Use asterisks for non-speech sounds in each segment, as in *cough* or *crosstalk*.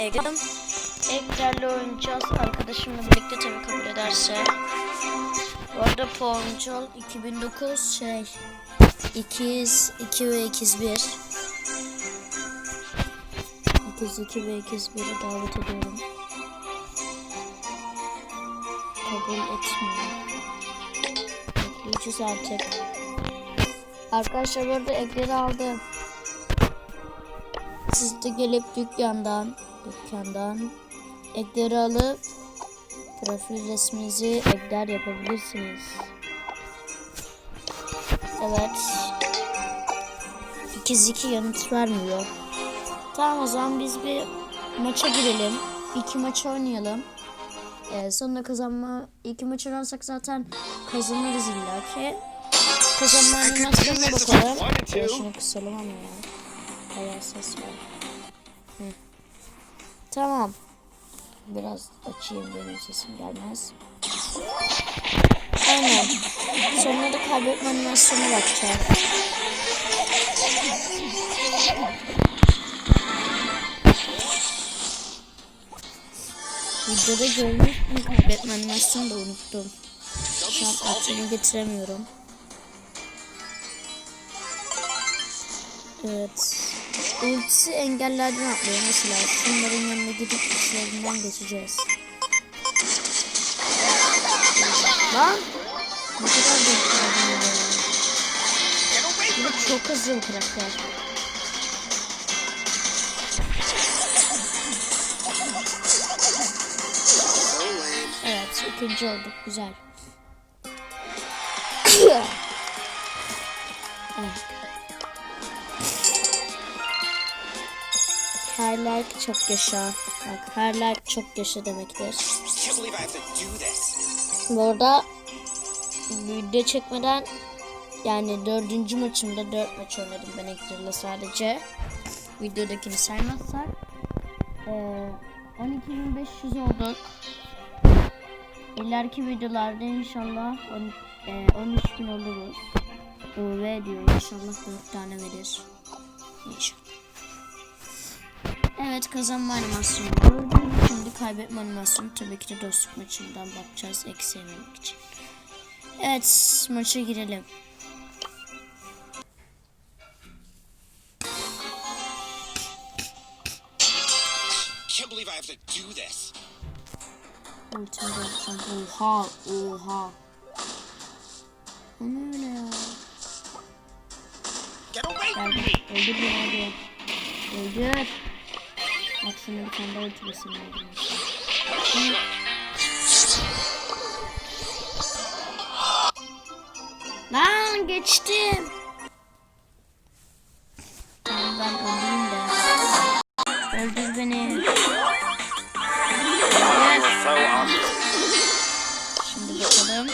Egem. Eglerle oynayacağız. Arkadaşımla birlikte tabii kabul ederse. Bu arada Porncal 2009 şey ikiz 2 ve ikiz 1. İkiz 2 ve ikiz 1'i davet ediyorum. Kabul etmiyor. Bekleyeceğiz artık. Arkadaşlar bu arada ekleri aldım. Siz de gelip dükkandan dükkandan ekleri alıp profil resminizi ekler yapabilirsiniz. Evet. İkiz iki yanıt vermiyor. Tamam o zaman biz bir maça girelim. İki maç oynayalım. Ee, sonra kazanma iki maç oynarsak zaten kazanırız illa ki. Kazanma animasyonuna bakalım. Şunu kısalım ama ya. Bayağı ses var. Tamam. Biraz açayım benim sesim gelmez. Aynen. Sonra da kaybetme animasyonuna bakacağım. Videoda görmüş mü kaybetme animasyonu da unuttum. Şu an aklıma getiremiyorum. Evet. Ultisi engellerden atlıyor. Mesela şunların yanına gidip işlerinden geçeceğiz. Lan! Ne kadar bekledim. Bu çok hızlı bir karakter. Evet, ikinci olduk. Güzel. *coughs* evet. Her like çok yaşa. Bak her like çok yaşa demektir. Bu arada video çekmeden yani dördüncü maçımda dört maç oynadım ben Ektir'le sadece. Videodakini saymazsak. Ee, 12.500 olduk. İleriki videolarda inşallah on, e, 13.000 oluruz. Ve diyor inşallah 4 tane verir. İnşallah. Evet kazanma animasyonu gördüm. Şimdi kaybetme animasyonu tabii ki de dostluk maçından bakacağız eksi yememek için. Evet maça girelim. Can't believe I have to do this. Ultimate olacağım. Oha oha. O ne öyle ya? Get away from Geldim. me. Öldür beni hadi. Öldür. Bak sana bir tane daha ultimasını öldürmüşüm. Lan geçtim. Tamam ben öldüreyim de. Öldür beni. Awesome. Şimdi bakalım.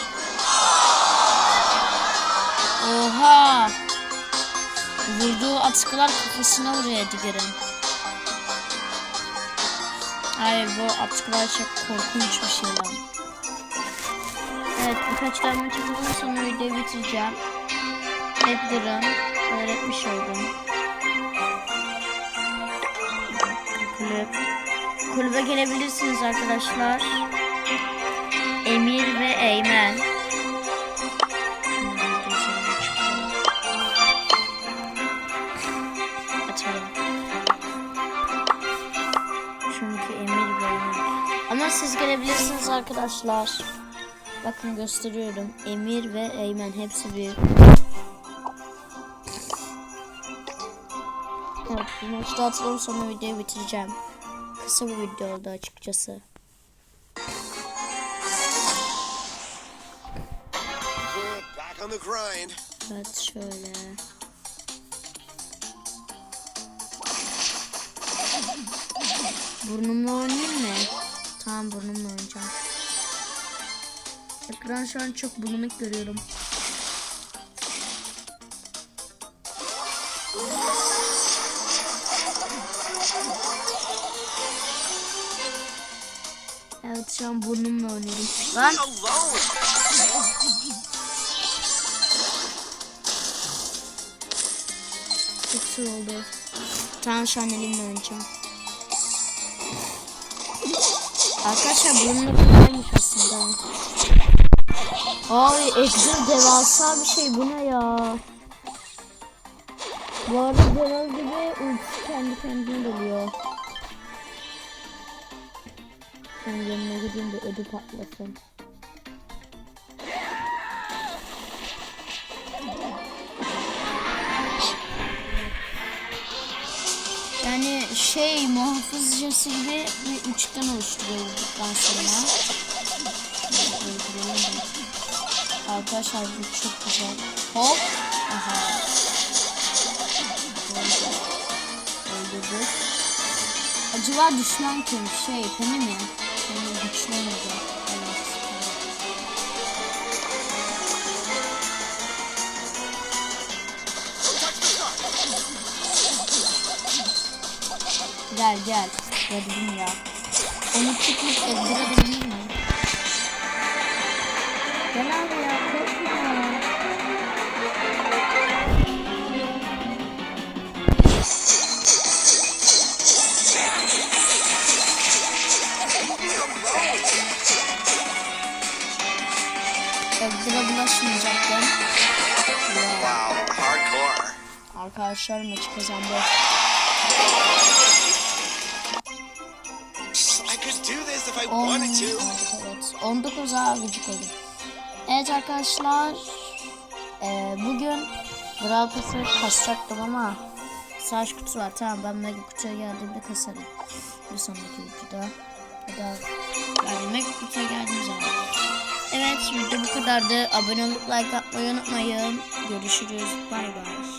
Oha. Vurduğu atkılar kafasına vuruyor Edgar'ın. Hayır bu atkılar çok korkunç bir şey lan. Evet birkaç tane maç yapalım sonra videoyu bitireceğim. Edgar'ın öğretmiş oldum. Kulüp. Kulübe gelebilirsiniz arkadaşlar. Emir ve Eymen. Siz gelebilirsiniz arkadaşlar. Bakın gösteriyorum. Emir ve Eymen hepsi bir. Evet bu maçta atalım sonra videoyu bitireceğim. Kısa bir video oldu açıkçası. Evet şöyle. Burnumla oynayayım mı? Tamam burnumla oynayacağım. Ekran şu an çok bulanık görüyorum. Evet şu an burnumla oynuyorum. Lan çok oldu. Tamam şu an elimle oynayacağım. Arkadaşlar bunun kolaymış aslında. Ay Edgar devasa bir şey bu ne ya? Bu arada Daryl gibi ultisi kendi kendine doluyor. Ben yanına gideyim de ödü patlasın. Şey muhafızcası gibi bir üçgen oluşturulduktan sonra Öldürelim de. Arkadaşlar bu çok güzel. Hop. Aha. Öldürdük. Acaba düşman kim? Şey Penny mi? Penny güçlü mıydı? Evet. Gel gel. Gördüm ya. Onu çıkıp Edgar'a mi? Gel abi ya korkma. Edgar'a bulaşmayacaktım. Ya, Wow, hardcore. Arkadaşlar maçı kazandı. İf I wanted to. evet, 19'a gıcık oldum. Evet arkadaşlar. eee, bugün Brawl Pass'ı kasacaktım ama savaş kutusu var. Tamam ben mega kutuya geldiğimde kasarım. Bir sonraki videoda. Ya da yani mega kutuya geldiğim zaman. Evet video bu kadardı. Abone olup like atmayı unutmayın. Görüşürüz. Bay bay.